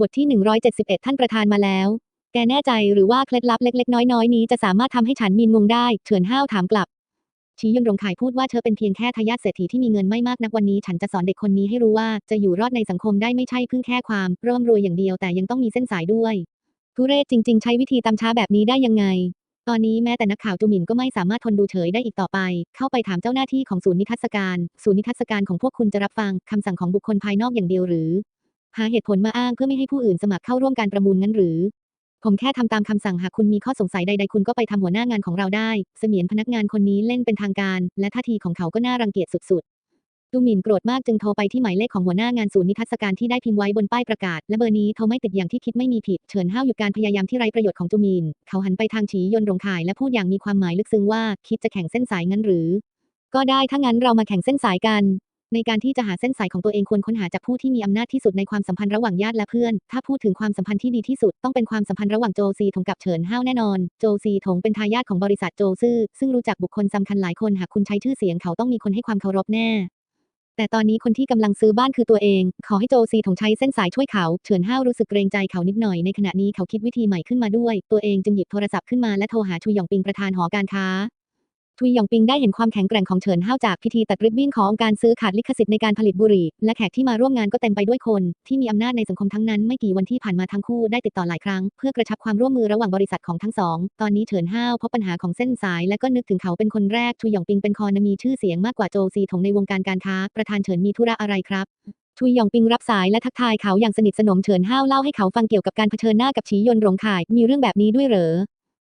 บทที่ 171 ท่านประธานมาแล้ว แกแน่ใจหรือว่าเคล็ดลับเล็ก ๆ น้อยๆ นี้จะสามารถทำให้ฉันมีนงงได้ เฉินห้าวถามกลับ ชี้ยนรงขายพูดว่าเธอเป็นเพียงแค่ทายาทเศรษฐีที่มีเงินไม่มากนักวันนี้ ฉันจะสอนเด็กคนนี้ให้รู้ว่าจะอยู่รอดในสังคมได้ไม่ใช่เพิ่งแค่ความร่ำรวยอย่างเดียวแต่ยังต้องมีเส้นสายด้วยทุเรศจริง ๆ ใช้วิธีตามช้าแบบนี้ได้ยังไง ตอนนี้แม้แต่นักข่าวจูหมินก็ไม่สามารถทนดูเฉยได้อีกต่อไป เข้าไปถามเจ้าหน้าที่ของศูนย์นิทรรศการ ศูนย์นิทรรศการของพวกคุณจะรับฟังคำสั่งของบุคคลภายนอกอย่างเดียวหรือ หาเหตุผลมาอ้างเพื่อไม่ให้ผู้อื่นสมัครเข้าร่วมการประมูลงั้นหรือ ผมแค่ทำตามคำสั่งหากคุณมีข้อสงสัยใด ๆ คุณก็ไปทำหัวหน้างานของเราได้ เสมียนพนักงานคนนี้เล่นเป็นทางการ และท่าทีของเขาก็น่ารังเกียจสุดๆตูหมินโกรธมากจึงโทรไปที่หมายเลขของหัวหน้างานศูนย์นิทรรศการที่ได้พิมพ์ไว้บนป้ายประกาศ และเบอร์นี้โทรไม่ติดอย่างที่คิดไม่มีผิด เฉินห้าวหยุดการพยายามที่ไร้ประโยชน์ของจูมิน เขาหันไปทางฉียนรงข่ายและพูดอย่างมีความหมายลึกซึ้งว่าคิดจะแข่งเส้นสายงั้นหรือ ก็ได้ถ้างั้นเรามาแข่งเส้นสายกัน ในการที่จะหาเส้นสายของตัวเองควรค้นหาจากผู้ที่มีอำนาจที่สุดในความสัมพันธ์ระหว่างญาติและเพื่อน ถ้าพูดถึงความสัมพันธ์ที่ดีที่สุดต้องเป็นความสัมพันธ์ระหว่างโจซีถงกับเฉินห้าวแน่นอน โจซีถงเป็นทายาทของบริษัทโจซื่อ ซึ่งรู้จักบุคคลสำคัญหลายคนหากคุณใช้ชื่อเสียงเขาต้องมีคนให้ความเคารพแน่แต่ตอนนี้คนที่กำลังซื้อบ้านคือตัวเอง ขอให้โจซีถงใช้เส้นสายช่วยเขา เฉินห้าวรู้สึกเกรงใจเขานิดหน่อย ในขณะนี้เขาคิดวิธีใหม่ขึ้นมาด้วย ตัวเองจึงหยิบโทรศัพท์ขึ้นมาและโทรหาชุยหยองปิงประธานหอการค้า ทุยหยองปิงได้เห็นความแข็งแกร่งของเฉินห้าวจากพิธีตัดริบบิ้นขององค์การซื้อขาดลิขสิทธิ์ในการผลิตบุหรี่ และแขกที่มาร่วมงานก็เต็มไปด้วยคน ที่มีอำนาจในสังคมทั้งนั้นไม่กี่วันที่ผ่านมาทั้งคู่ได้ติดต่อหลายครั้ง เพื่อกระชับความร่วมมือระหว่างบริษัทของทั้งสอง ตอนนี้เฉินห้าวพบปัญหาของเส้นสายและก็นึกถึงเขาเป็นคนแรกทุยหยองปิงเป็นคอนมีชื่อเสียงมากกว่าโจซีถงในวงการการค้า ประธานเฉินมีธุระอะไรครับทุยหยองปิงรับสายและทักทายเขาอย่างสนิทสนมเฉินห้าวเล่าให้เขาฟังเกี่ยวกับการเผชิญหน้ากับฉียนหลงข่าย มีเรื่องแบบนี้ด้วยเหรอ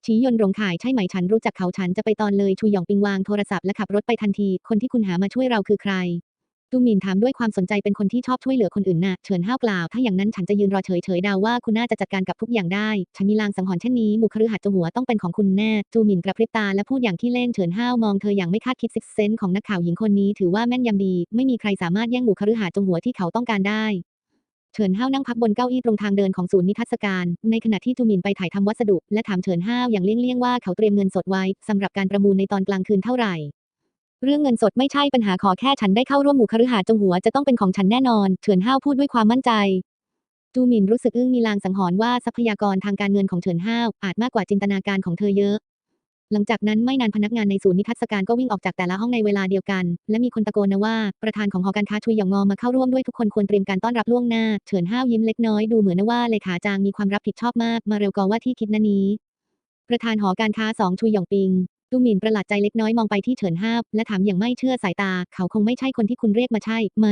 ชี้ยนหลงข่ายใช่ไหมฉันรู้จักเขาฉันจะไปตอนเลยชุยหยองปิงวางโทรศัพท์และขับรถไปทันที คนที่คุณหามาช่วยเราคือใครตูหมินถามด้วยความสนใจเป็นคนที่ชอบช่วยเหลือคนอื่นน่ะเฉินห้าวกล่าว ถ้าอย่างนั้นฉันจะยืนรอเฉยเฉยๆดาว่าคุณน่าจะจัดการกับทุกอย่างได้ ฉันมีลางสังหรณ์เช่นนี้หมู่คฤหัสถ์จงหัวต้องเป็นของคุณแน่จูหมินกระพริบตาและพูดอย่างที่เล่นเฉินห้าวมองเธออย่างไม่คาดคิดซิกเซนของนักข่าวหญิงคนนี้ถือว่าแม่นยำดี ไม่มีใครสามารถแย่งหมู่คฤหัสถ์จงหัวที่เขาต้องการได้ เฉินห้าวนั่งพักบนเก้าอี้ตรงทางเดินของศูนย์นิทรรศการ ในขณะที่จูมินไปถ่ายทำวัสดุ และถามเฉินห้าวอย่างเลี่ยงๆว่าเขาเตรียมเงินสดไว้สำหรับการประมูลในตอนกลางคืนเท่าไหร่ เรื่องเงินสดไม่ใช่ปัญหาขอแค่ฉันได้เข้าร่วมหมู่คฤหาสน์จงหัวจะต้องเป็นของฉันแน่นอน เฉินห้าวพูดด้วยความมั่นใจจูหมินรู้สึกอึ้งมีลางสังหรณ์ว่าทรัพยากรทางการเงินของเฉินห้าวอาจมากกว่าจินตนาการของเธอเยอะ หลังจากนั้นไม่นานพนักงานในศูนย์นิทรรศการก็วิ่งออกจากแต่ละห้องในเวลาเดียวกัน และมีคนตะโกนนะว่า ประธานของหอการค้าชุยหยองงอมาเข้าร่วมด้วยทุกคนควรเตรียมการต้อนรับล่วงหน้า เฉินห้าวยิ้มเล็กน้อยดูเหมือนนะว่าเลขาจางมีความรับผิดชอบมาก มาเร็วกว่าที่คิดนะนี้ ประธานหอการค้าสองชุยหยองปิงตูหมินประหลาดใจเล็กน้อยมองไปที่เฉินห้าวและถามอย่างไม่เชื่อสายตา เขาคงไม่ใช่คนที่คุณเรียกมาใช่ไหม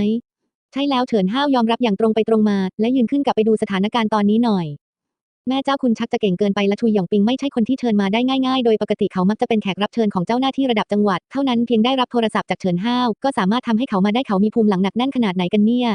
ใช่แล้วเฉินห้าวยอมรับอย่างตรงไปตรงมา และยืนขึ้นกลับไปดูสถานการณ์ตอนนี้หน่อย แม่เจ้าคุณชักจะเก่งเกินไปและทุยหยองปิงไม่ใช่คนที่เชิญมาได้ง่ายๆ โดยปกติเขามักจะเป็นแขกรับเชิญของเจ้าหน้าที่ระดับจังหวัด เท่านั้นเพียงได้รับโทรศัพท์จากเฉินห้าว ก็สามารถทำให้เขามาได้เขามีภูมิหลังหนักแน่นขนาดไหนกันเนี่ย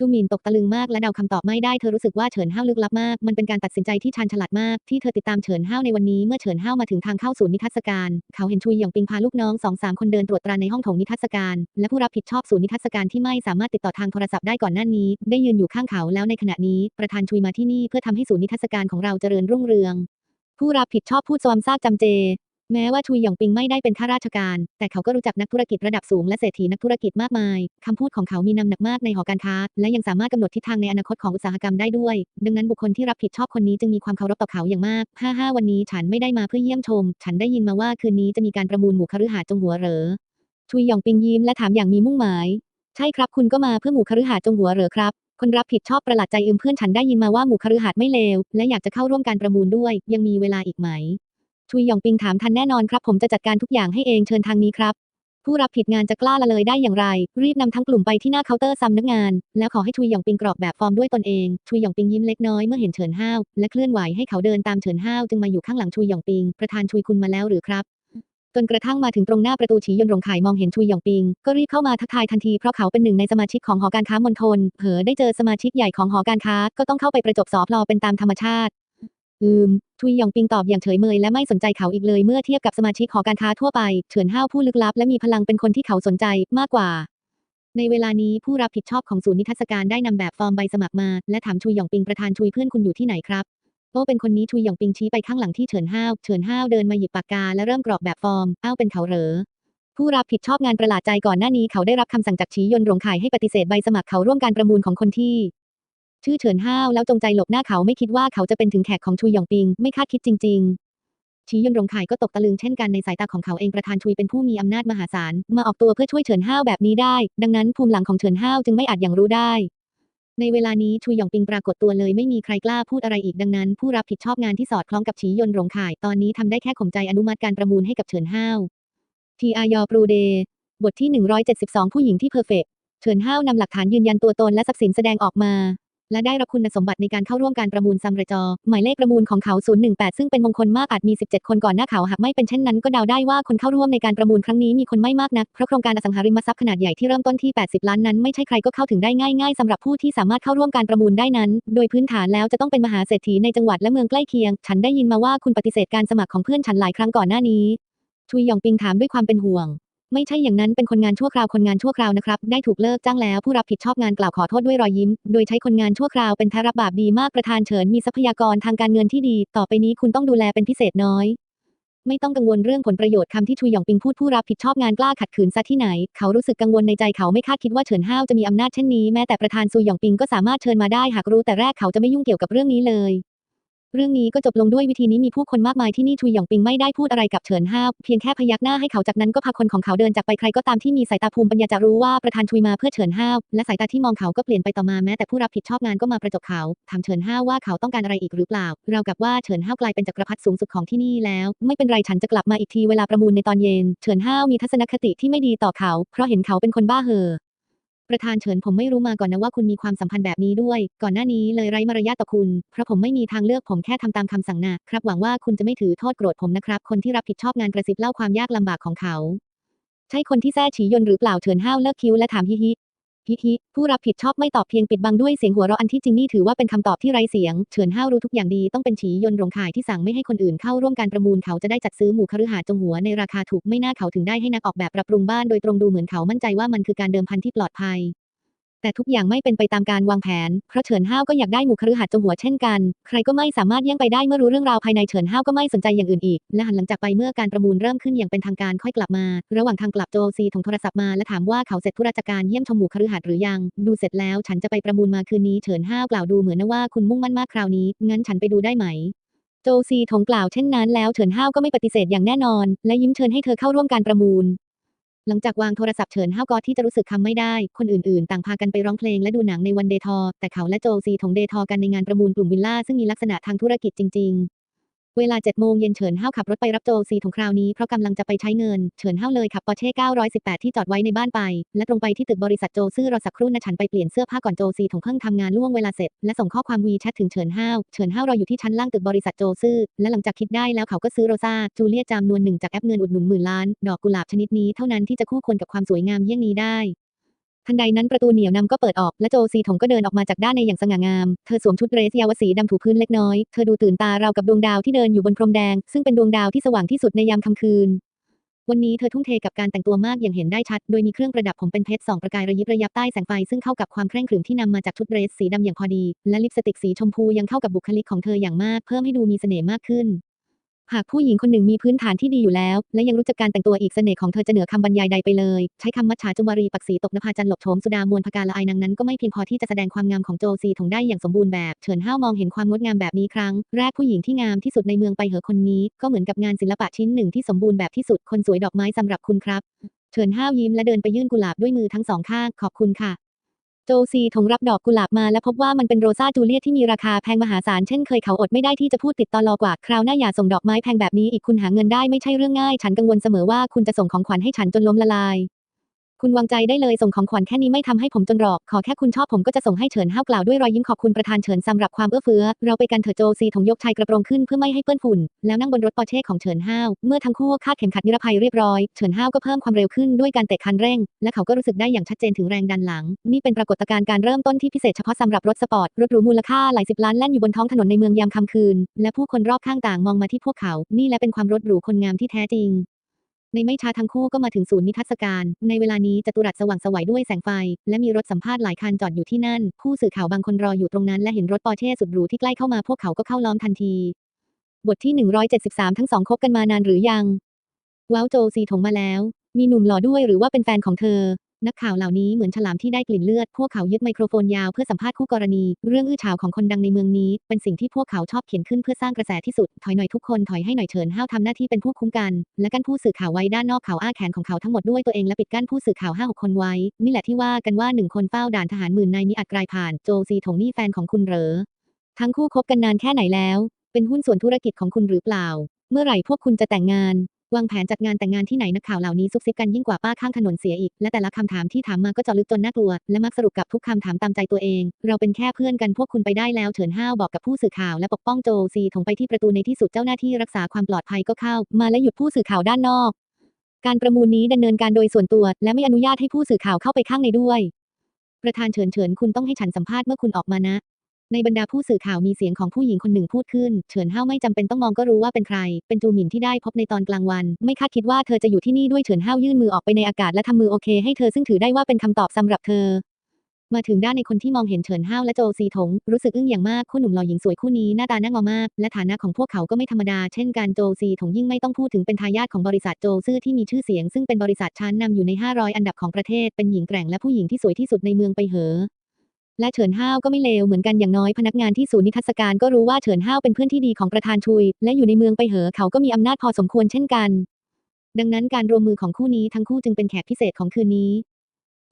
ตูหมินตกตะลึงมากและเดาคำตอบไม่ได้เธอรู้สึกว่าเฉินห้าวลึกลับมาก มันเป็นการตัดสินใจที่ชาญฉลาดมาก ที่เธอติดตามเฉินห้าวในวันนี้เมื่อเฉินห้าวมาถึงทางเข้าศูนย์นิทรรศการ เขาเห็นชุยหยองปิงพาลูกน้องสองสามคนเดินตรวจตราในห้องโถงนิทรรศการ และผู้รับผิดชอบศูนย์นิทรรศการที่ไม่สามารถติดต่อทางโทรศัพท์ได้ก่อนหน้านี้ ได้ยืนอยู่ข้างเขาแล้วในขณะนี้ประธานชุยมาที่นี่เพื่อทำให้ศูนย์นิทรรศการของเราเจริญรุ่งเรือง ผู้รับผิดชอบพูดซวมซากจำเจ แม้ว่าชุยหยองปิงไม่ได้เป็นข้าราชการ แต่เขาก็รู้จักนักธุรกิจระดับสูงและเศรษฐีนักธุรกิจมากมาย คำพูดของเขามีน้ำหนักมากในหอการค้า และยังสามารถกำหนดทิศทางในอนาคตของอุตสาหกรรมได้ด้วย ดังนั้นบุคคลที่รับผิดชอบคนนี้จึงมีความเคารพต่อเขาอย่างมากฮ่าฮ่าวันนี้ฉันไม่ได้มาเพื่อเยี่ยมชม ฉันได้ยินมาว่าคืนนี้จะมีการประมูลหมู่คฤหาสน์จงหัวเหรอชุยหยองปิงยิ้มและถามอย่างมีมุ่งหมาย ใช่ครับ คุณก็มาเพื่อหมู่คฤหาสน์จงหัวเหรอครับคนรับผิดชอบประหลาดใจอึมเพื่อนฉันได้ยินมาว่าหมู่คฤหาสน์ไม่เลวและอยากจะเข้าร่วมการประมูลด้วย ยังมีเวลาอีกไหม ชุยหยองปิงถามทันแน่นอนครับผมจะจัดการทุกอย่างให้เองเชิญทางนี้ครับ ผู้รับผิดงานจะกล้าละเลยได้อย่างไร รีบนำทั้งกลุ่มไปที่หน้าเคาน์เตอร์ซ้ำนักงาน แล้วขอให้ชุยหยองปิงกรอกแบบฟอร์มด้วยตนเองชุยหยองปิงยิ้มเล็กน้อยเมื่อเห็นเฉินห้าวและเคลื่อนไหวให้เขาเดินตามเฉินห้าวจึงมาอยู่ข้างหลังชุยหยองปิงประธานชุยคุณมาแล้วหรือครับจนกระทั่งมาถึงตรงหน้าประตูฉียนหลงขายมองเห็นชุยหยองปิง ก็รีบเข้ามาทักทายทันทีเพราะเขาเป็นหนึ่งในสมาชิกของหอการค้ามณฑลเผอได้เจอสมาชิกใหญ่ของหอการค้าก็ต้องเข้าไปประจบสอพลอเป็นตามธรรมชาติ อืม ทุยหยองปิงตอบอย่างเฉยเมยและไม่สนใจเขาอีกเลยเมื่อเทียบกับสมาชิกหอการค้าทั่วไป เฉินห้าวผู้ลึกลับและมีพลังเป็นคนที่เขาสนใจมากกว่า ในเวลานี้ผู้รับผิดชอบของศูนย์นิทรรศการได้นำแบบฟอร์มใบสมัครมา และถามชุยหยองปิงประธานชุยเพื่อนคุณอยู่ที่ไหนครับโอ้เป็นคนนี้ชุยหยองปิงชี้ไปข้างหลังที่เฉินห้าว เฉินห้าวเดินมาหยิบปากกาและเริ่มกรอกแบบฟอร์ม อ้าวเป็นเขาเหรอ ผู้รับผิดชอบงานประหลาดใจก่อนหน้านี้เขาได้รับคำสั่งจากฉียนหลงขายให้ปฏิเสธใบสมัครเขาร่วมการประมูลของคนที่ ชื่อเฉินห้าวแล้วจงใจหลบหน้าเขาไม่คิดว่าเขาจะเป็นถึงแขกของชุยหยองปิง ไม่คาดคิดจริง ๆชียนรงไข่ก็ตกตะลึงเช่นกันในสายตาของเขาเองประธานชุยเป็นผู้มีอำนาจมหาศาลมาออกตัวเพื่อช่วยเฉินห้าวแบบนี้ได้ ดังนั้นภูมิหลังของเฉินห้าวจึงไม่อาจอย่างรู้ได้ ในเวลานี้ชุยหยองปิงปรากฏตัวเลยไม่มีใครกล้าพูดอะไรอีกดังนั้น ผู้รับผิดชอบงานที่สอดคล้องกับฉียนหลงข่ายตอนนี้ทำได้แค่ข่มใจอนุมัติการประมูลให้กับเฉินห้าวทีอายอปรูเดบทที่ 172 ผู้หญิงที่เพอร์เฟกเฉินห้าวนำหลักฐานยืนยันตัวตนและทรัพย์สินแสดงออกมา และได้รับคุณสมบัติในการเข้าร่วมการประมูลซัมเรจอ หมายเลขประมูลของเขา 018 ซึ่งเป็นมงคลมากอาจมี 17 คนก่อนหน้าเขาหากไม่เป็นเช่นนั้นก็เดาได้ว่าคนเข้าร่วมในการประมูลครั้งนี้มีคนไม่มากนัก เพราะโครงการอสังหาริมทรัพย์ขนาดใหญ่ที่เริ่มต้นที่ 80 ล้านนั้นไม่ใช่ใครก็เข้าถึงได้ง่ายๆสำหรับผู้ที่สามารถเข้าร่วมการประมูลได้นั้น โดยพื้นฐานแล้วจะต้องเป็นมหาเศรษฐีในจังหวัดและเมืองใกล้เคียง ฉันได้ยินมาว่าคุณปฏิเสธการสมัครของเพื่อนฉันหลายครั้งก่อนหน้านี้ชุยหยองปิงถามด้วยความเป็นห่วง ไม่ใช่อย่างนั้นเป็นคนงานชั่วคราวคนงานชั่วคราวนะครับ ได้ถูกเลิกจ้างแล้วผู้รับผิดชอบงานกล่าวขอโทษด้วยรอยยิ้ม โดยใช้คนงานชั่วคราวเป็นแพรับบาปดีมากประธานเฉินมีทรัพยากรทางการเงินที่ดี ต่อไปนี้คุณต้องดูแลเป็นพิเศษน้อย ไม่ต้องกังวลเรื่องผลประโยชน์คำที่ชุยหยองปิงพูดผู้รับผิดชอบงานกล้าขัดขืนซะที่ไหน เขารู้สึกกังวลในใจเขาไม่คาดคิดว่าเฉินห้าวจะมีอำนาจเช่นนี้แม้แต่ประธานซุยหยองปิงก็สามารถเชิญมาได้หากรู้แต่แรกเขาจะไม่ยุ่งเกี่ยวกับเรื่องนี้เลย เรื่องนี้ก็จบลงด้วยวิธีนี้มีผู้คนมากมายที่นี่ชุยหยองปิงไม่ได้พูดอะไรกับเฉินห้าวเพียงแค่พยักหน้าให้เขาจากนั้นก็พาคนของเขาเดินจากไปใครก็ตามที่มีสายตาภูมิปัญญาจะรู้ว่าประธานชุยมาเพื่อเฉินห้าวและสายตาที่มองเขาก็เปลี่ยนไปต่อมาแม้แต่ผู้รับผิดชอบงานก็มาประจบเขาถามเฉินห้าวว่าเขาต้องการอะไรอีกหรือเปล่า เรากับว่าเฉินห้าวกลายเป็นจักรพรรดิสูงสุดของที่นี่แล้ว ไม่เป็นไรฉันจะกลับมาอีกทีเวลาประมูลในตอนเย็น เฉินห้าวมีทัศนคติที่ไม่ดีต่อเขา เพราะเห็นเขาเป็นคนบ้าเห่อ ประธานเฉินผมไม่รู้มาก่อนนะว่าคุณมีความสัมพันธ์แบบนี้ด้วย ก่อนหน้านี้เลยไร้มารยาทต่อคุณ เพราะผมไม่มีทางเลือกผมแค่ทำตามคำสั่งนะครับ หวังว่าคุณจะไม่ถือโทษโกรธผมนะครับ คนที่รับผิดชอบงานกระซิบเล่าความยากลำบากของเขา ใช่คนที่แท้ฉียนหรือเปล่าเฉินห้าวเลิกคิ้วและถามฮิฮิ ฮิฮิผู้รับผิดชอบไม่ตอบเพียงปิดบังด้วยเสียงหัวเราะอันที่จริงนี่ถือว่าเป็นคำตอบที่ไร้เสียง เฉินห้าวรู้ทุกอย่างดีต้องเป็นฉียนหลงข่ายที่สั่งไม่ให้คนอื่นเข้าร่วมการประมูลเขาจะได้จัดซื้อหมู่คฤหาสน์จงหัวในราคาถูกไม่น่าเขาถึงได้ให้นักออกแบบปรับปรุงบ้านโดยตรงดูเหมือนเขามั่นใจว่ามันคือการเดิมพันที่ปลอดภัย แต่ทุกอย่างไม่เป็นไปตามการวางแผน เพราะเฉินห้าวก็อยากได้หมู่คฤหาสน์จงหัวเช่นกัน ใครก็ไม่สามารถแย่งไปได้เมื่อรู้เรื่องราวภายในเฉินห้าวก็ไม่สนใจอย่างอื่นอีก และหันหลังจากไปเมื่อการประมูลเริ่มขึ้นอย่างเป็นทางการค่อยกลับมา ระหว่างทางกลับโจซีถงโทรศัพท์มาและถามว่าเขาเสร็จธุระจักการเยี่ยมชมหมู่คฤหาสน์หรือยัง ดูเสร็จแล้วฉันจะไปประมูลมาคืนนี้เฉินห้าวกล่าวดูเหมือนนะว่าคุณมุ่งมั่นมากคราวนี้ งั้นฉันไปดูได้ไหมโจซีถงกล่าวเช่นนั้นแล้วเฉินห้าวก็ไม่ปฏิเสธอย่างแน่นอน และยิ้มเชิญให้เธอเข้าร่วมการประมูล หลังจากวางโทรศัพท์เฉินห้าวก็ที่จะรู้สึกคำไม่ได้ คนอื่นๆ ต่างพากันไปร้องเพลงและดูหนังในวันเดทอ แต่เขาและโจซีถงเดทอกันในงานประมูลกลุ่มวิลล่าซึ่งมีลักษณะทางธุรกิจจริงๆ เวลา 7 โมงเย็นเฉินห้าวขับรถไปรับโจซีถงคราวนี้เพราะกำลังจะไปใช้เงิน เฉินห้าวเลยขับปอร์เช่ 918 ที่จอดไว้ในบ้านไป และตรงไปที่ตึกบริษัทโจซื่อรอสักครู่นะฉันไปเปลี่ยนเสื้อผ้าก่อนโจซีถงเพิ่งทำงานล่วงเวลาเสร็จ และส่งข้อความวีแชทถึงเฉินห้าวเฉินห้าวรออยู่ที่ชั้นล่างตึกบริษัทโจซื่อและหลังจากคิดได้แล้วเขาก็ซื้อโรซาจูเลียตจำนวนหนึ่งจากแอปเงินอุดหนุนหมื่นล้านดอกกุหลาบชนิดนี้เท่านั้นที่จะคู่ควรกับความสวยงามเยี่ยงนี้ได้ ทันใดนั้นประตูเหนียวนำก็เปิดออก และโจซีถงก็เดินออกมาจากด้านในอย่างสง่างาม เธอสวมชุดเรสยาวสีดำถูพื้นเล็กน้อย เธอดูตื่นตาราวกับดวงดาวที่เดินอยู่บนพรมแดง ซึ่งเป็นดวงดาวที่สว่างที่สุดในยามค่ำคืน วันนี้เธอทุ่มเทกับการแต่งตัวมากอย่างเห็นได้ชัด โดยมีเครื่องประดับผมเป็นเพชรสองประกายระยิบระยับใต้แสงไฟซึ่งเข้ากับความเคร่งขรึมที่นำมาจากชุดเดรสสีดำอย่างพอดี และลิปสติกสีชมพูยังเข้ากับบุคลิกของเธออย่างมาก เพิ่มให้ดูมีเสน่ห์มากขึ้น หากผู้หญิงคนหนึ่งมีพื้นฐานที่ดีอยู่แล้ว และยังรู้จักการแต่งตัวอีกเสน่ห์ของเธอจะเหนือคำบรรยายใดไปเลย ใช้คำมัจฉาจุมารีปักษีตกนภาจันหลบโถมสุดามวลพกาละอายนางนั้นก็ไม่เพียงพอที่จะแสดงความงามของโจซีถงได้อย่างสมบูรณ์แบบ เฉินห้าวมองเห็นความงดงามแบบนี้ครั้ง แรกผู้หญิงที่งามที่สุดในเมืองไปเหอคนนี้ ก็เหมือนกับงานศิลปะชิ้นหนึ่งที่สมบูรณ์แบบที่สุดคนสวยดอกไม้สำหรับคุณครับเฉินห้าวยิ้มและเดินไปยื่นกุหลาบด้วยมือทั้งสองข้างขอบคุณค่ะ โจซีถงรับดอกกุหลาบมาและพบว่ามันเป็นโรซาจูเลียที่มีราคาแพงมหาศาลเช่นเคยเขาอดไม่ได้ที่จะพูดติดตอลอกว่า คราวหน้าอย่าส่งดอกไม้แพงแบบนี้อีกคุณหาเงินได้ไม่ใช่เรื่องง่าย ฉันกังวลเสมอว่าคุณจะส่งของขวัญให้ฉันจนล้มละลาย คุณวางใจได้เลยส่งของขวัญแค่นี้ไม่ทำให้ผมจนหรอก ขอแค่คุณชอบผมก็จะส่งให้เฉินห้าวกล่าวด้วยรอยยิ้มขอบคุณประธานเฉินสำหรับความเอื้อเฟื้อ เราไปกันเถอะโจซีถงยกชายกระโปรงขึ้นเพื่อไม่ให้เปื้อนฝุ่น แล้วนั่งบนรถปอร์เช่ของเฉินห้าว เมื่อทั้งคู่คาดเข็มขัดนิรภัยเรียบร้อย เฉินห้าวก็เพิ่มความเร็วขึ้นด้วยการเตะคันเร่ง และเขาก็รู้สึกได้อย่างชัดเจนถึงแรงดันหลัง นี่เป็นปรากฏการณ์การเริ่มต้นที่พิเศษเฉพาะสำหรับรถสปอร์ต รถหรูมูลค่าหลายสิบล้านแล่นอยู่บนท้องถนนในเมืองยามค่ำคืน และผู้คนรอบข้างต่างมองมาที่พวกเขา นี่และเป็นความรถหรูคนงามที่แท้จริง ในไม่ช้าทั้งคู่ก็มาถึงศูนย์นิทรรศการ ในเวลานี้จตุรัสสว่างไสวัยด้วยแสงไฟ และมีรถสัมภาษณ์หลายคันจอดอยู่ที่นั่น ผู้สื่อข่าวบางคนรออยู่ตรงนั้นและเห็นรถปอร์เช่สุดหรูที่ใกล้เข้ามาพวกเขาก็เข้าล้อมทันที บทที่ 173 ทั้งสองคบกันมานานหรือยังว้าวโจซีถงมาแล้ว มีหนุ่มหล่อด้วยหรือว่าเป็นแฟนของเธอ นักข่าวเหล่านี้เหมือนฉลามที่ได้กลิ่นเลือด พวกเขายึดไมโครโฟนยาวเพื่อสัมภาษณ์คู่กรณี เรื่องอื้อฉาวของคนดังในเมืองนี้ เป็นสิ่งที่พวกเขาชอบเขียนขึ้นเพื่อสร้างกระแสที่สุด ถอยหน่อยทุกคนถอยให้หน่อยเฉินห้าวทำหน้าที่เป็นผู้คุ้มกัน และกั้นผู้สื่อข่าวไว้ด้านนอกเขาอ้าแขนของเขาทั้งหมดด้วยตัวเองและปิดกั้นผู้สื่อข่าวห้าหกคนไว้ นี่แหละที่ว่ากันว่าหนึ่งคนเฝ้าด่านทหารหมื่นนายมีอาจกลายผ่านโจซีถงนี่แฟนของคุณเหรอ ทั้งคู่คบกันนานแค่ไหนแล้ว เป็นหุ้นส่วนธุรกิจของคุณหรือเปล่า เมื่อไหร่พวกคุณจะแต่งงาน วางแผนจัดงานแต่งงานที่ไหนนักข่าวเหล่านี้ซุบซิบกันยิ่งกว่าป้าข้างถนนเสียอีก และแต่ละคำถามที่ถามมาก็เจาะลึกจนน่ากลัว และมักสรุปกับทุกคำถามตามใจตัวเอง เราเป็นแค่เพื่อนกันพวกคุณไปได้แล้วเฉินห้าวบอกกับผู้สื่อข่าวและปกป้องโจซีถงไปที่ประตูในที่สุดเจ้าหน้าที่รักษาความปลอดภัยก็เข้า มาและหยุดผู้สื่อข่าวด้านนอก การประมูลนี้ดำเนินการโดยส่วนตัว และไม่อนุญาตให้ผู้สื่อข่าวเข้าไปข้างในด้วยประธานเฉินเฉินคุณต้องให้ฉันสัมภาษณ์เมื่อคุณออกมานะ ในบรรดาผู้สื่อข่าวมีเสียงของผู้หญิงคนหนึ่งพูดขึ้น เฉินห้าวไม่จำเป็นต้องมองก็รู้ว่าเป็นใคร เป็นจูหมินที่ได้พบในตอนกลางวัน ไม่คาดคิดว่าเธอจะอยู่ที่นี่ด้วยเฉินห้าวยื่นมือออกไปในอากาศและทำมือโอเคให้เธอซึ่งถือได้ว่าเป็นคำตอบสำหรับเธอมาถึงด้านในคนที่มองเห็นเฉินห้าวและโจซีถง รู้สึกอึ้งอย่างมากคู่หนุ่มหล่อหญิงสวยคู่นี้หน้าตาน่างอมาก และฐานะของพวกเขาก็ไม่ธรรมดา เช่นการโจซีถงยิ่งไม่ต้องพูดถึงเป็นทายาทของบริษัทโจซื่อที่มีชื่อเสียง ซึ่งเป็นบริษัทชั้นนำอยู่ใน 500 อันดับของประเทศเป็นหญิงแกร่งและผู้หญิงที่สวยที่สุดในเมืองไปเหอ และเฉินห้าวก็ไม่เลวเหมือนกันอย่างน้อยพนักงานที่ศูนย์นิทรรศการก็รู้ว่าเฉินห้าวเป็นเพื่อนที่ดีของประธานชุย และอยู่ในเมืองไปเหอเขาก็มีอำนาจพอสมควรเช่นกัน ดังนั้นการรวมมือของคู่นี้ทั้งคู่จึงเป็นแขกพิเศษของคืนนี้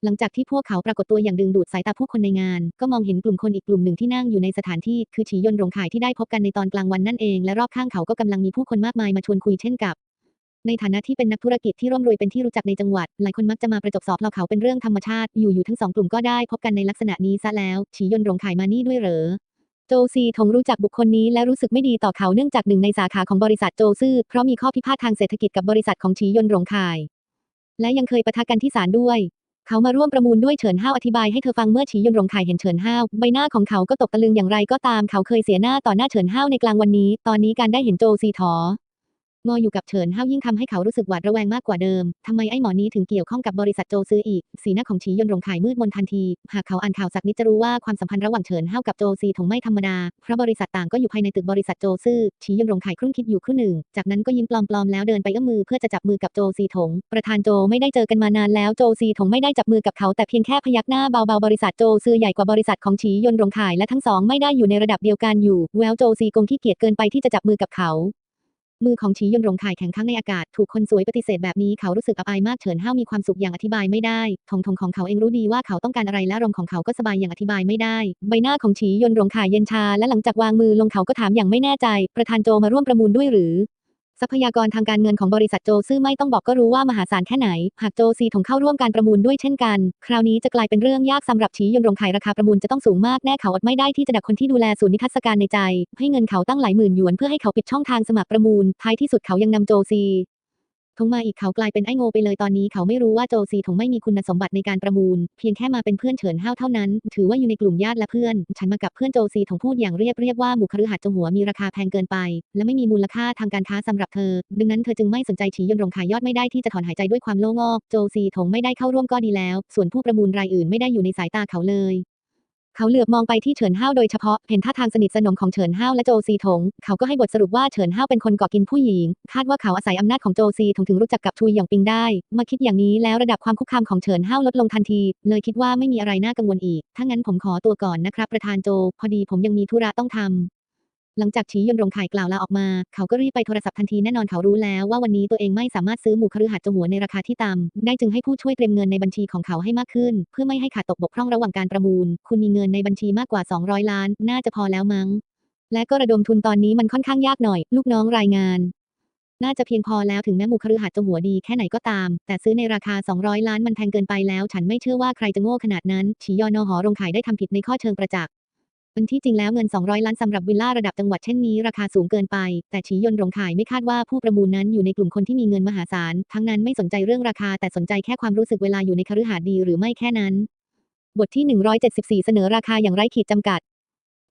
หลังจากที่พวกเขาปรากฏตัวอย่างดึงดูดสายตาผู้คนในงาน ก็มองเห็นกลุ่มคนอีกกลุ่มหนึ่งที่นั่งอยู่ในสถานที่คือฉียนรงขายที่ได้พบกันในตอนกลางวันนั่นเองและรอบข้างเขาก็กำลังมีผู้คนมากมายมาชวนคุยเช่นกับ ในฐานะที่เป็นนักธุรกิจที่ร่ำรวยเป็นที่รู้จักในจังหวัด หลายคนมักจะมาประจบสอบเราเขาเป็นเรื่องธรรมชาติ อยู่ๆทั้งสองกลุ่มก็ได้พบกันในลักษณะนี้ซะแล้ว ฉียนโรงขายมานี่ด้วยเหรอ โจซีทงรู้จักบุคคลนี้และรู้สึกไม่ดีต่อเขาเนื่องจากหนึ่งในสาขาของบริษัทโจซื่อเพราะมีข้อพิพาททางเศรษฐกิจกับบริษัทของฉียนโรงขาย และยังเคยปะทะกันที่ศาลด้วย เขามาร่วมประมูลด้วยเฉินห้าวอธิบายให้เธอฟังเมื่อฉียนรงไข่เห็นเฉินห้าวใบหน้าของเขาก็ตกตะลึงอย่างไรก็ตาม เขาเคยเสียหน้าต่อหน้าเฉินห้าวในกลางวันนี้ ตอนนี้การได้เห็นโจซีถอ งออยู่กับเฉินห้าวยิ่งทำให้เขารู้สึกหวาดระแวงมากกว่าเดิมทำไมไอ้หมอนี้ถึงเกี่ยวข้องกับบริษัทโจซื้ออีก สีหน้าของฉียนรงขายมืดมนทันที หากเขาอ่านข่าวสักนิดจะรู้ว่าความสัมพันธ์ระหว่างเฉินห้าวกับโจซีถงไม่ธรรมดา เพราะบริษัทต่างก็อยู่ภายในตึกบริษัทโจซื่อฉียนรงขายครุ่นคิดอยู่ครู่หนึ่ง จากนั้นก็ยิ้มปลอมๆแล้วเดินไปเอื้อมมือเพื่อจะจับมือกับโจซีถง ประธานโจไม่ได้เจอกันมานานแล้วโจซีถงไม่ได้จับมือกับเขาแต่เพียงแค่พยักหน้าเบาๆบริษัทโจซือใหญ่กว่าบริษัทของฉียนรงขายและทั้งสองไม่ได้อยู่ในระดับเดียวกันอยู่ แววโจซีกงที่เกียจเกินไปที่จะจับมือกับเขา มือของฉียนรงข่ายแข็งข้างในอากาศ ถูกคนสวยปฏิเสธแบบนี้เขารู้สึกอับอายมากเฉินห้าวมีความสุขอย่างอธิบายไม่ได้ทงทงของเขาเองรู้ดีว่าเขาต้องการอะไรและอารมของเขาก็สบายอย่างอธิบายไม่ได้ ใบหน้าของฉียนรงข่ายเย็นชาและหลังจากวางมือลงเขาก็ถามอย่างไม่แน่ใจ ประธานโจมาร่วมประมูลด้วยหรือ ทรัพยากรทางการเงินของบริษัทโจซื่อไม่ต้องบอกก็รู้ว่ามหาศาลแค่ไหน หากโจซีถงเข้าร่วมการประมูลด้วยเช่นกัน คราวนี้จะกลายเป็นเรื่องยากสำหรับฉียนรงขายราคาประมูลจะต้องสูงมากแน่เขาอดไม่ได้ที่จะดักคนที่ดูแลศูนย์นิทรรศการในใจ ให้เงินเขาตั้งหลายหมื่นหยวนเพื่อให้เขาปิดช่องทางสมัครประมูล ท้ายที่สุดเขายังนำโจซี ทงมาอีกเขากลายเป็นไอ้โง่ไปเลยตอนนี้เขาไม่รู้ว่าโจซีถงไม่มีคุณสมบัติในการประมูล เพียงแค่มาเป็นเพื่อนเฉินห้าวเท่านั้น ถือว่าอยู่ในกลุ่มญาติและเพื่อน ฉันมากับเพื่อนโจซีถงพูดอย่างเรียบเรียบว่าหมู่คฤหัสถ์จงหัวมีราคาแพงเกินไป และไม่มีมูลค่าทางการค้าสำหรับเธอ ดังนั้นเธอจึงไม่สนใจฉียนรงขายยอดไม่ได้ที่จะถอนหายใจด้วยความโล่งอก โจซีถงไม่ได้เข้าร่วมก็ดีแล้ว ส่วนผู้ประมูลรายอื่นไม่ได้อยู่ในสายตาเขาเลย เขาเหลือบมองไปที่เฉินห้าวโดยเฉพาะเห็นท่าทางสนิทสนมของเฉินห้าวและโจซีถง เขาก็ให้บทสรุปว่าเฉินห้าวเป็นคนก่อกินผู้หญิง คาดว่าเขาอาศัยอำนาจของโจซีถงถึงรู้จักกับชุยหยองปิงได้มาคิดอย่างนี้แล้วระดับความคุกคามของเฉินห้าวลดลงทันที เลยคิดว่าไม่มีอะไรน่ากังวลอีก ถ้างั้นผมขอตัวก่อนนะครับประธานโจ พอดีผมยังมีธุระต้องทำ หลังจากชี้ยนรงขายกล่าวลาออกมา เขาก็รีบไปโทรศัพท์ทันทีแน่นอนเขารู้แล้วว่าวันนี้ตัวเองไม่สามารถซื้อหมู่คฤหัสถ์จงหัวในราคาที่ต่ำได้จึงให้ผู้ช่วยเตรียมเงินในบัญชีของเขาให้มากขึ้น เพื่อไม่ให้ขาดตกบกพร่องระหว่างการประมูล คุณมีเงินในบัญชีมากกว่า 200 ล้าน น่าจะพอแล้วมั้ง และก็ระดมทุนตอนนี้มันค่อนข้างยากหน่อย ลูกน้องรายงานน่าจะเพียงพอแล้วถึงแม้หมู่คฤหัสถ์จะหัวดีแค่ไหนก็ตาม แต่ซื้อในราคา 200 ล้านมันแพงเกินไปแล้ว ฉันไม่เชื่อว่าใครจะโง่ขนาดนั้นฉียอนอหอรงขายได้ทำผิดในข้อเชิงประจักษ์ เป็นที่จริงแล้วเงิน 200 ล้านสำหรับวิลล่าระดับจังหวัดเช่นนี้ราคาสูงเกินไป แต่ฉียนรงขายไม่คาดว่าผู้ประมูลนั้นอยู่ในกลุ่มคนที่มีเงินมหาศาล ทั้งนั้นไม่สนใจเรื่องราคาแต่สนใจแค่ความรู้สึกเวลาอยู่ในคฤหาสน์ดีหรือไม่แค่นั้น บทที่ 174 เสนอราคาอย่างไร้ขีดจำกัด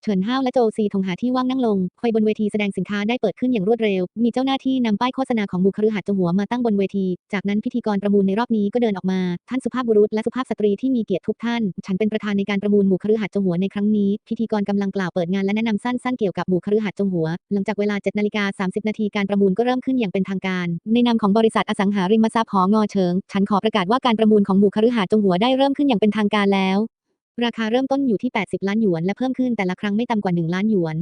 เฉินห้าวและโจซีทงหาที่ว่างนั่งลงไฟบนเวทีแสดงสินค้าได้เปิดขึ้นอย่างรวดเร็ว มีเจ้าหน้าที่นำป้ายโฆษณาของหมู่คฤหัสถ์จงหัวมาตั้งบนเวที จากนั้นพิธีกรประมูลในรอบนี้ก็เดินออกมา ท่านสุภาพบุรุษและสุภาพสตรีที่มีเกียรติทุกท่าน ฉันเป็นประธานในการประมูลหมู่คฤหัสถ์จงหัวในครั้งนี้ พิธีกรกำลังกล่าวเปิดงานและแนะนำสั้นๆเกี่ยวกับหมู่คฤหัสถ์จงหัว หลังจากเวลา7นาฬิกา30นาทีการประมูลก็เริ่มขึ้นอย่างเป็นทางการ ในนามของบริษัทอสังหาริมทรัพย์หองอเฉิง ฉันขอประกาศว่าการประมูลของหมู่คฤหัสถ์จงหัวได้เริ่มขึ้นอย่างเป็นทางการแล้ว ราคาเริ่มต้นอยู่ที่ 80 ล้านหยวน และเพิ่มขึ้นแต่ละครั้งไม่ต่ำกว่า 1 ล้านหยวน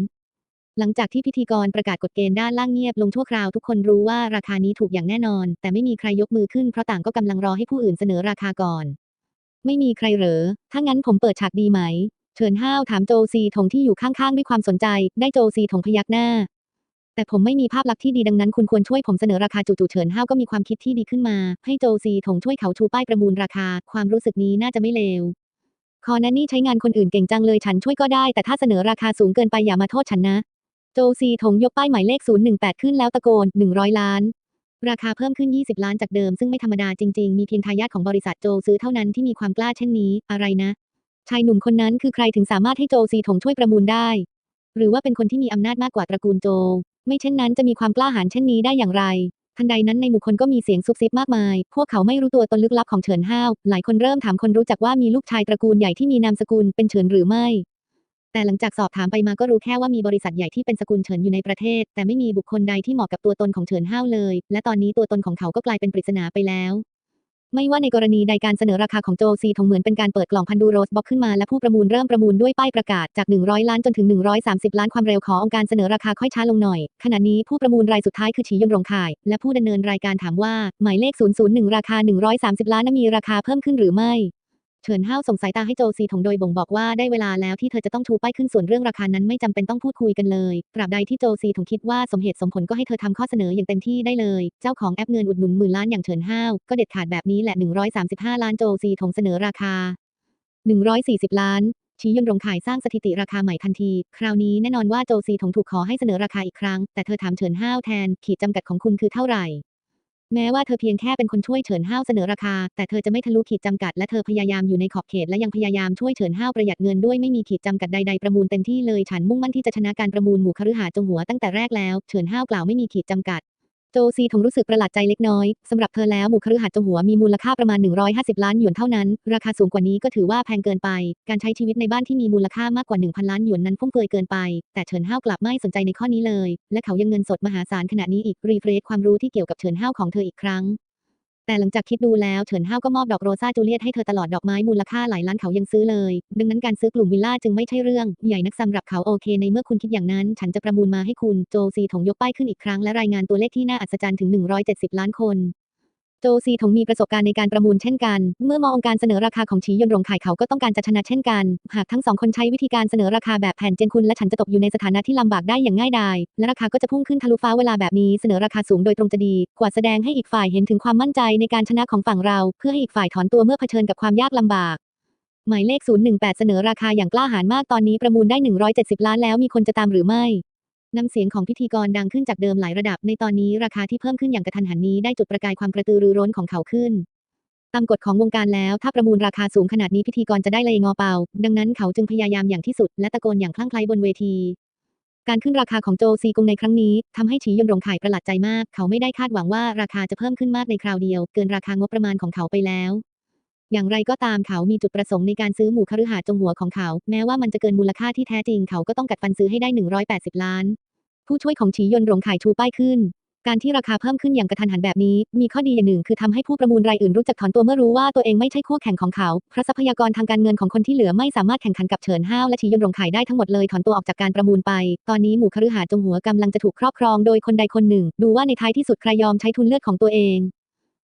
หลังจากที่พิธีกรประกาศกฎเกณฑ์ด้านล่างเงียบลงชั่วคราวทุกคนรู้ว่าราคานี้ถูกอย่างแน่นอน แต่ไม่มีใครยกมือขึ้นเพราะต่างก็กำลังรอให้ผู้อื่นเสนอราคาก่อน ไม่มีใครเหรอ ถ้างั้นผมเปิดฉากดีไหม เฉินห้าวถามโจซีถงที่อยู่ข้างๆด้วยความสนใจ ได้โจซีถงพยักหน้า แต่ผมไม่มีภาพลักษณ์ที่ดีดังนั้นคุณควรช่วยผมเสนอราคาจู่ๆเฉินห้าวก็มีความคิดที่ดีขึ้นมา ให้โจซีถงช่วยเขาชูป้ายประมูลราคา ความรู้สึกนี้น่าจะไม่เลว คอนันนี่ใช้งานคนอื่นเก่งจังเลยฉันช่วยก็ได้ แต่ถ้าเสนอราคาสูงเกินไปอย่ามาโทษฉันนะ โจซีถงยกป้ายหมายเลข 018 ขึ้นแล้วตะโกน 100 ล้าน ราคาเพิ่มขึ้น 20 ล้านจากเดิม ซึ่งไม่ธรรมดาจริง ๆ มีเพียงทายาทของบริษัทโจซื้อเท่านั้นที่มีความกล้าเช่นนี้ อะไรนะ ชายหนุ่มคนนั้นคือใครถึงสามารถให้โจซีถงช่วยประมูลได้ หรือว่าเป็นคนที่มีอำนาจมากกว่าตระกูลโจ ไม่เช่นนั้นจะมีความกล้าหาญเช่นนี้ได้อย่างไร ทันใดนั้นในหมู่คนก็มีเสียงซุบซิบมากมาย พวกเขาไม่รู้ตัวตนลึกลับของเฉินห้าว หลายคนเริ่มถามคนรู้จักว่ามีลูกชายตระกูลใหญ่ที่มีนามสกุลเป็นเฉินหรือไม่ แต่หลังจากสอบถามไปมาก็รู้แค่ว่ามีบริษัทใหญ่ที่เป็นสกุลเฉินอยู่ในประเทศ แต่ไม่มีบุคคลใดที่เหมาะกับตัวตนของเฉินห้าวเลย และตอนนี้ตัวตนของเขาก็กลายเป็นปริศนาไปแล้ว ไม่ว่าในกรณีใดการเสนอราคาของโจซีทงเหมือนเป็นการเปิดกล่องพันดูโรสบ็อกขึ้นมาและผู้ประมูลเริ่มประมูลด้วยป้ายประกาศจาก 100 ล้านจนถึง 130 ล้านความเร็วขององค์การเสนอราคาค่อยช้าลงหน่อย ขณะนี้ผู้ประมูลรายสุดท้ายคือฉียงรงข่าย และผู้ดำเนินรายการถามว่าหมายเลข 001 ราคา 130 ล้านนั้นมีราคาเพิ่มขึ้นหรือไม่ เฉินห้าวส่งสายตาให้โจซีถงโดยบ่งบอกว่าได้เวลาแล้วที่เธอจะต้องชูป้ายขึ้นส่วนเรื่องราคานั้นไม่จำเป็นต้องพูดคุยกันเลยตราบใดที่โจซีถงคิดว่าสมเหตุสมผลก็ให้เธอทำข้อเสนออย่างเต็มที่ได้เลย เจ้าของแอปเงินอุดหนุนหมื่นล้านอย่างเฉินห้าวก็เด็ดขาดแบบนี้แหละ 135 ล้านโจซีถงเสนอราคา 140 ล้านชี้ยนรงขายสร้างสถิติราคาใหม่ทันที คราวนี้แน่นอนว่าโจซีถงถูกขอให้เสนอราคาอีกครั้ง แต่เธอถามเฉินห้าวแทน ขีดจำกัดของคุณคือเท่าไหร่ แม้ว่าเธอเพียงแค่เป็นคนช่วยเฉินห้าวเสนอราคา แต่เธอจะไม่ทะลุขีดจำกัดและเธอพยายามอยู่ในขอบเขตและยังพยายามช่วยเฉินห้าวประหยัดเงินด้วยไม่มีขีดจำกัดใดๆประมูลเต็มที่เลยฉันมุ่งมั่นที่จะชนะการประมูลหมู่คฤหาสน์จงหัวตั้งแต่แรกแล้วเฉินห้าวกล่าวไม่มีขีดจำกัด โจซีทงรู้สึกประหลาดใจเล็กน้อยสำหรับเธอแล้วหมู่คฤหัสน์จงหัวมีมูลค่าประมาณ 150 ล้านหยวนเท่านั้น ราคาสูงกว่านี้ก็ถือว่าแพงเกินไป การใช้ชีวิตในบ้านที่มีมูลค่ามากกว่า 1,000 ล้านหยวนนั้นฟุ่มเฟือยเกินไป แต่เฉินห้าวกลับไม่สนใจในข้อนี้เลย และเขายังเงินสดมหาศาลขณะนี้อีกรีเฟรชความรู้ที่เกี่ยวกับเฉินห้าวของเธออีกครั้ง แต่หลังจากคิดดูแล้วเฉินห้าวก็มอบดอกโรซาจูเลียตให้เธอตลอดดอกไม้มูลค่าหลายล้านเขายังซื้อเลย ดังนั้นการซื้อกลุ่มวิลล่าจึงไม่ใช่เรื่องใหญ่นักสำหรับเขาโอเค ในเมื่อคุณคิดอย่างนั้น ฉันจะประมูลมาให้คุณโจซีถงยกป้ายขึ้นอีกครั้งและรายงานตัวเลขที่น่าอัศจรรย์ถึง 170 ล้านคน โจซีถงมีประสบการณ์ในการประมูลเช่นกัน เมื่อมององค์การเสนอราคาของฉียนรงขายเขาก็ต้องการจะชนะเช่นกัน หากทั้งสองคนใช้วิธีการเสนอราคาแบบแผ่นเจนคุณและฉันจะตกอยู่ในสถานะที่ลำบากได้อย่างง่ายดาย และราคาก็จะพุ่งขึ้นทะลุฟ้าเวลาแบบนี้เสนอราคาสูงโดยตรงจะดี กว่าแสดงให้อีกฝ่ายเห็นถึงความมั่นใจในการชนะของฝั่งเรา เพื่อให้อีกฝ่ายถอนตัวเมื่อเผชิญกับความยากลำบากหมายเลข 018 เสนอราคาอย่างกล้าหาญมากตอนนี้ประมูลได้ 170 ล้านแล้วมีคนจะตามหรือไม่ น้ำเสียงของพิธีกรดังขึ้นจากเดิมหลายระดับในตอนนี้ราคาที่เพิ่มขึ้นอย่างกระทันหันนี้ได้จุดประกายความกระตือรือร้นของเขาขึ้น ตามกฎของวงการแล้วถ้าประมูลราคาสูงขนาดนี้พิธีกรจะได้เลยงอเปล่า ดังนั้นเขาจึงพยายามอย่างที่สุด และตะโกนอย่างคลั่งไคล้บนเวที การขึ้นราคาของโจซีกงในครั้งนี้ทำให้ฉียนรงข่ายประหลาดใจมาก เขาไม่ได้คาดหวังว่าราคาจะเพิ่มขึ้นมากในคราวเดียว เกินราคางบประมาณของเขาไปแล้ว อย่างไรก็ตามเขามีจุดประสงค์ในการซื้อหมู่คฤหาสน์จงหัวของเขา แม้ว่ามันจะเกินมูลค่าที่แท้จริงเขาก็ต้องกัดฟันซื้อให้ได้ 180 ล้าน ผู้ช่วยของฉียนรงขายชูป้ายขึ้น การที่ราคาเพิ่มขึ้นอย่างกระทันหันแบบนี้ มีข้อดีอย่างหนึ่งคือทำให้ผู้ประมูลรายอื่นรู้จักถอนตัวเมื่อรู้ว่าตัวเองไม่ใช่คู่แข่งของเขาเพราะทรัพยากรทางการเงินของคนที่เหลือไม่สามารถแข่งขันกับเฉินห้าวและฉียนรงขายได้ทั้งหมดเลยถอนตัวออกจากการประมูลไป ตอนนี้หมู่คฤหาสน์จงหัวกำลังจะถูกครอบครอง โดยคนใดคนหนึ่ง ดูว่าในท้ายที่สุดใครยอมใช้ทุนเลือดของตัวเอง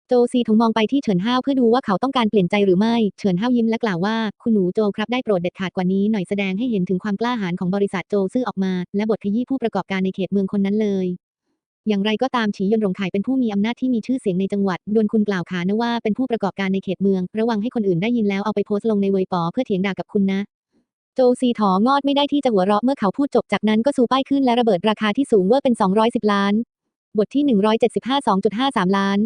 โจซีถงมองไปที่เฉินห้าวเพื่อดูว่าเขาต้องการเปลี่ยนใจหรือไม่ เฉินห้าวยิ้มและกล่าวว่า คุณหนูโจครับได้โปรดเด็ดขาดกว่านี้หน่อยแสดงให้เห็นถึงความกล้าหาญของบริษัทโจซื่อออกมา และบทขยี้ผู้ประกอบการในเขตเมืองคนนั้นเลย อย่างไรก็ตามฉียนรงไข่เป็นผู้มีอำนาจที่มีชื่อเสียงในจังหวัด ดวนคุณกล่าวขานะว่าเป็นผู้ประกอบการในเขตเมือง ระวังให้คนอื่นได้ยินแล้วเอาไปโพสต์ลงในเวยปอเพื่อเถียงด่ากับคุณนะโจซีถองอดไม่ได้ที่จะหัวเราะเมื่อเขาพูดจบจากนั้นก็สูป้ายขึ้นและระเบิดราคาที่สูงเวอร์เป็น 210 ล้าน บทที่ 175 2.53 ล้าน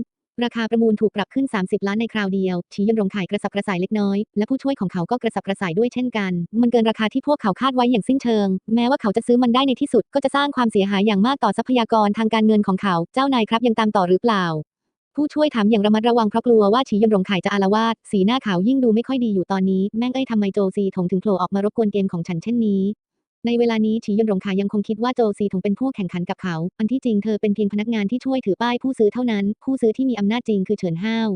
ราคาประมูลถูกปรับขึ้น 30 ล้านในคราวเดียว ชียนรงขายกระสับกระส่ายเล็กน้อย และผู้ช่วยของเขาก็กระสับกระส่ายด้วยเช่นกัน มันเกินราคาที่พวกเขาคาดไว้อย่างสิ้นเชิง แม้ว่าเขาจะซื้อมันได้ในที่สุด ก็จะสร้างความเสียหายอย่างมากต่อทรัพยากรทางการเงินของเขา เจ้านายครับยังตามต่อหรือเปล่า ผู้ช่วยถามอย่างระมัดระวังเพราะกลัวว่าชียนรงขายจะอาละวาด สีหน้าขาวยิ่งดูไม่ค่อยดีอยู่ตอนนี้ แม่งเอ้ยทำไมโจซีถงถึงโผล่ออกมารบกวนเกมของฉันเช่นนี้ ในเวลานี้ฉียนรงคายังคงคิดว่าโจซีถงเป็นผู้แข่งขันกับเขา อันที่จริงเธอเป็นเพียงพนักงานที่ช่วยถือป้ายผู้ซื้อเท่านั้น ผู้ซื้อที่มีอำนาจจริงคือเฉินห้าว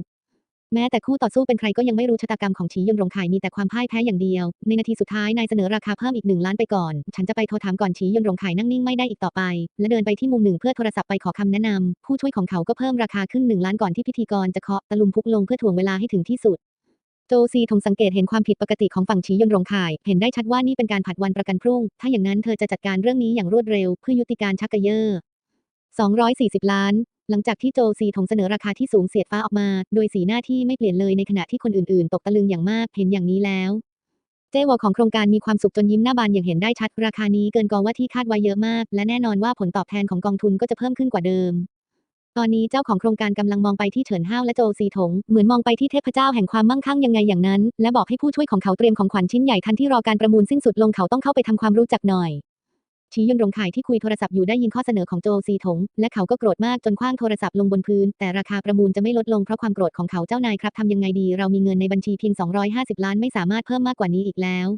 แม้แต่คู่ต่อสู้เป็นใครก็ยังไม่รู้ชะตากรรมของฉียนรงคายมีแต่ความพ่ายแพ้อย่างเดียว ในนาทีสุดท้ายนายเสนอราคาเพิ่มอีกหนึ่งล้านไปก่อน ฉันจะไปโทรถามก่อนฉียนรงคายนั่งนิ่งไม่ได้อีกต่อไป และเดินไปที่มุมหนึ่งเพื่อโทรศัพท์ไปขอคำแนะนำผู้ช่วยของเขาก็เพิ่มราคาขึ้นหนึ่งล้านก่อนที่พิธีกรจะเคาะตะลุมพุกลงเพื่อถ่วงเวลาให้ถึงที่สุด โจซีทงสังเกตเห็นความผิดปกติของฝั่งชียนรงข่าย เห็นได้ชัดว่านี่เป็นการผัดวันประกันพรุ่ง ถ้าอย่างนั้นเธอจะจัดการเรื่องนี้อย่างรวดเร็วเพื่อยุติการชักกระเยอ240 ล้าน หลังจากที่โจซีทงเสนอราคาที่สูงเสียดฟ้าออกมา โดยสีหน้าที่ไม่เปลี่ยนเลยในขณะที่คนอื่นๆ ตกตะลึงอย่างมาก เห็นอย่างนี้แล้ว เจวอของโครงการมีความสุขจนยิ้มหน้าบานอย่างเห็นได้ชัด ราคานี้เกินกองว่าที่คาดไว้เยอะมาก และแน่นอนว่าผลตอบแทนของกองทุนก็จะเพิ่มขึ้นกว่าเดิม ตอนนี้เจ้าของโครงการกำลังมองไปที่เฉินห้าวและโจซีถง เหมือนมองไปที่เทพเจ้าแห่งความมั่งคั่งยังไงอย่างนั้น และบอกให้ผู้ช่วยของเขาเตรียมของขวัญชิ้นใหญ่ทันที่รอการประมูลสิ้นสุดลงเขาต้องเข้าไปทำความรู้จักหน่อยชี้ยนรงขายที่คุยโทรศัพท์อยู่ได้ยินข้อเสนอของโจซีถง และเขาก็โกรธมากจนคว้างโทรศัพท์ลงบนพื้น แต่ราคาประมูลจะไม่ลดลงเพราะความโกรธของเขาเจ้านายครับทำยังไงดี เรามีเงินในบัญชีเพียง 250 ล้านไม่สามารถเพิ่มมากกว่านี้อีกแล้ว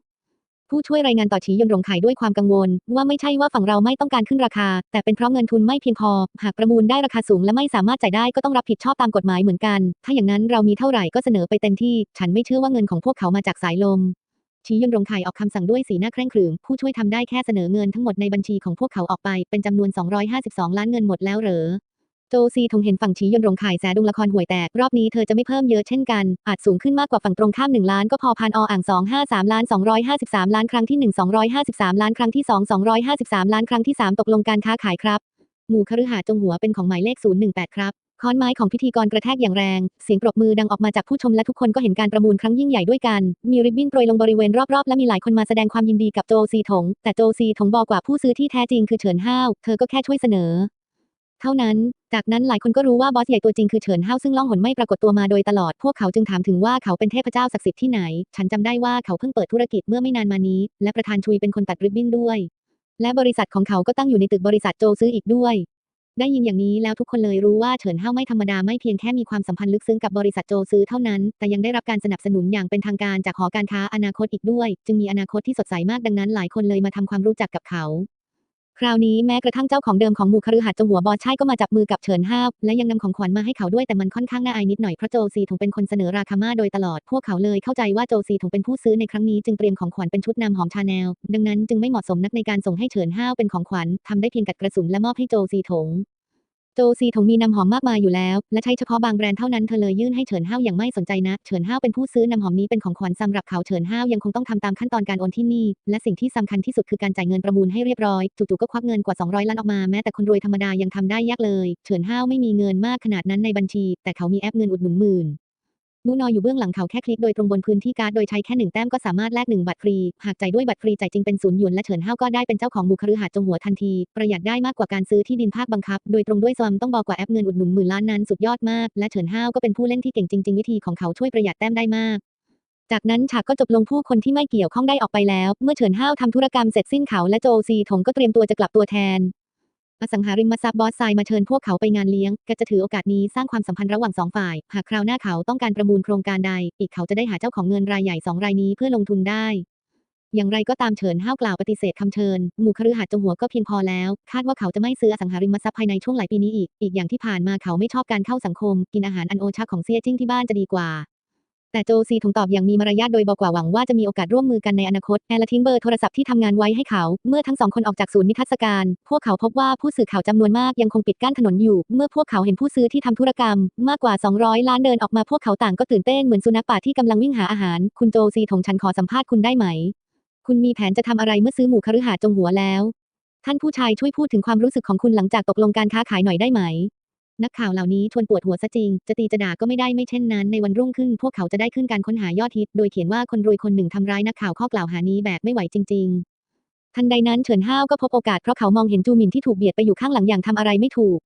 ผู้ช่วยรายงานต่อฉียนรงไข่ด้วยความกังวล ว่าไม่ใช่ว่าฝั่งเราไม่ต้องการขึ้นราคา แต่เป็นเพราะเงินทุนไม่เพียงพอ หากประมูลได้ราคาสูงและไม่สามารถจ่ายได้ก็ต้องรับผิดชอบตามกฎหมายเหมือนกัน ถ้าอย่างนั้นเรามีเท่าไหร่ก็เสนอไปเต็มที่ ฉันไม่เชื่อว่าเงินของพวกเขามาจากสายลมชี้ยนรงไข่ออกคำสั่งด้วยสีหน้าเคร่งขรึม ผู้ช่วยทำได้แค่เสนอเงินทั้งหมดในบัญชีของพวกเขาออกไป เป็นจำนวน 252 ล้านเงินหมดแล้วเหรอ โจซีทงเห็นฝั่งชี้ยนรงข่ายแสดุงละครห่วยแตก รอบนี้เธอจะไม่เพิ่มเยอะเช่นกัน อาจสูงขึ้นมากกว่าฝั่งตรงข้าม 1 ล้านก็พอพันออ่าง 253 ล้าน 253 ล้านครั้งที่ 1 253 ล้านครั้งที่ 2 253 ล้านครั้งที่ 3 ตกลงการค้าขายครับ หมู่คฤหาสน์จงหัวเป็นของหมายเลข 018 ครับค้อนไม้ของพิธีกรกระแทกอย่างแรง เสียงปรบมือดังออกมาจากผู้ชมและทุกคนก็เห็นการประมูลครั้งยิ่งใหญ่ด้วยกัน มีริบบิ้นโปรยลงบริเวณรอบๆ และมีหลายคนมาแสดงความยินดีกับโจซีถง แต่โจซีถงบอกว่าผู้ซื้อที่แท้จริงคือเฉินห้าว เธอก็แค่ช่วยเสนอ เท่านั้น จากนั้นหลายคนก็รู้ว่าบอสใหญ่ตัวจริงคือเฉินห้าซึ่งล่องหนไม่ปรากฏตัวมาโดยตลอด พวกเขาจึงถามถึงว่าเขาเป็นเทพเจ้าศักดิ์สิทธิ์ที่ไหน ฉันจำได้ว่าเขาเพิ่งเปิดธุรกิจเมื่อไม่นานมานี้ และประธานชุยเป็นคนตัดริบบิ้นด้วย และบริษัทของเขาก็ตั้งอยู่ในตึกบริษัทโจซื้ออีกด้วยได้ยินอย่างนี้แล้วทุกคนเลยรู้ว่าเฉินเฮาไม่ธรรมดาไม่เพียงแค่มีความสัมพันธ์ลึกซึ้งกับบริษัทโจซื้อเท่านั้น แต่ยังได้รับการสนับสนุนอย่างเป็นทางการจากหอการค้าอนาคตอีกด้วย จึงมีอนาคตที่สดใสมากดังนั้นหลายคนเลยมาทำความรู้จักกับเขา คราวนี้แม้กระทั่งเจ้าของเดิมของหมู่คฤหัสถ์จงหัวบอช่ายก็มาจับมือกับเฉินห้าวและยังนำของขวัญมาให้เขาด้วยแต่มันค่อนข้างน่าอายนิดหน่อยเพราะโจซีถงเป็นคนเสนอราคามาโดยตลอดพวกเขาเลยเข้าใจว่าโจซีถงเป็นผู้ซื้อในครั้งนี้จึงเตรียมของขวัญเป็นชุดนำหอมชาแนลดังนั้นจึงไม่เหมาะสมนักในการส่งให้เฉินห้าวเป็นของขวัญทำได้เพียงกัดกระสุนและมอบให้โจซีถง โจซีถงมีน้ำหอมมากมายอยู่แล้ว และใช้เฉพาะบางแบรนด์เท่านั้นเธอเลยยื่นให้เฉินห้าวอย่างไม่สนใจนะ เฉินห้าวเป็นผู้ซื้อน้ำหอมนี้เป็นของขวัญสำหรับเขาเฉินห้าวยังคงต้องทำตามขั้นตอนการโอนที่นี่ และสิ่งที่สำคัญที่สุดคือการจ่ายเงินประมูลให้เรียบร้อยจู่ๆก็ควักเงินกว่า 200 ล้านออกมาแม้แต่คนรวยธรรมดายังทำได้ยากเลย เฉินห้าวไม่มีเงินมากขนาดนั้นในบัญชี แต่เขามีแอปเงินอุดหนุนหมื่น นูนอยอยู่เบื้องหลังเขาแค่คลิกโดยตรงบนพื้นที่การ์ดโดยใช้แค่หนึ่งแต้มก็สามารถแลกหนึ่งบัตรฟรี หากจ่ายด้วยบัตรฟรีจ่ายจริงเป็นศูนย์หยวนและเฉินห้าวก็ได้เป็นเจ้าของบุคฤหาสน์จงหัวทันที ประหยัดได้มากกว่าการซื้อที่ดินภาคบังคับ โดยตรงด้วยซอมต้องบอกว่าแอปเงินอุดหนุนหมื่นล้านนั้นสุดยอดมาก และเฉินห้าวก็เป็นผู้เล่นที่เก่งจริง ๆ วิธีของเขาช่วยประหยัดแต้มได้มากจากนั้นฉากก็จบลงผู้คนที่ไม่เกี่ยวข้องได้ออกไปแล้ว เมื่อเฉินห้าวทำธุรกรรมเสร็จสิ้นเขาและโจซีถงก็เตรียมตัวจะกลับตัวแทน อสังหาริมทรัพย์บอสไซมาเชิญพวกเขาไปงานเลี้ยงก็จะถือโอกาสนี้สร้างความสัมพันธ์ระหว่างสองฝ่าย หากคราวหน้าเขาต้องการประมูลโครงการใด อีกเขาจะได้หาเจ้าของเงินรายใหญ่สองรายนี้เพื่อลงทุนได้ อย่างไรก็ตามเฉินห้าวกล่าวปฏิเสธคำเชิญ หมู่คฤหัสถ์จงหัวก็เพียงพอแล้ว คาดว่าเขาจะไม่ซื้ออสังหาริมทรัพย์ภายในช่วงหลายปีนี้อีก อีกอย่างที่ผ่านมาเขาไม่ชอบการเข้าสังคม กินอาหารอันโอชะของเซี่ยจิ้งที่บ้านจะดีกว่า แต่โจซีถงตอบอย่างมีมารยาทโดยบอกว่าหวังว่าจะมีโอกาสร่วมมือกันในอนาคต แอลละทิ้งเบอร์โทรศัพท์ที่ทำงานไว้ให้เขา เมื่อทั้งสองคนออกจากศูนย์นิทรรศการ พวกเขาพบว่าผู้สื่อข่าวจำนวนมากยังคงปิดกั้นถนนอยู่ เมื่อพวกเขาเห็นผู้ซื้อที่ทำธุรกรรม มากกว่า 200 ล้านเดินออกมาพวกเขาต่างก็ตื่นเต้นเหมือนสุนัขป่าที่กำลังวิ่งหาอาหาร คุณโจซีถงฉันขอสัมภาษณ์คุณได้ไหม คุณมีแผนจะทำอะไรเมื่อซื้อหมู่คฤหาสน์จงหัวแล้ว ท่านผู้ชายช่วยพูดถึงความรู้สึกของคุณหลังจากตกลงการค้าขายหน่อยได้ไหม นักข่าวเหล่านี้ชวนปวดหัวซะจริง จะตีจะด่าก็ไม่ได้ไม่เช่นนั้น ในวันรุ่งขึ้นพวกเขาจะได้ขึ้นการค้นหายอดฮิต โดยเขียนว่าคนรวยคนหนึ่งทำร้ายนักข่าวข้อกล่าวหานี้แบบไม่ไหวจริง ๆ ทันใดนั้นเฉินห้าวก็พบโอกาสเพราะเขามองเห็นจูหมินที่ถูกเบียดไปอยู่ข้างหลังอย่างทำอะไรไม่ถูก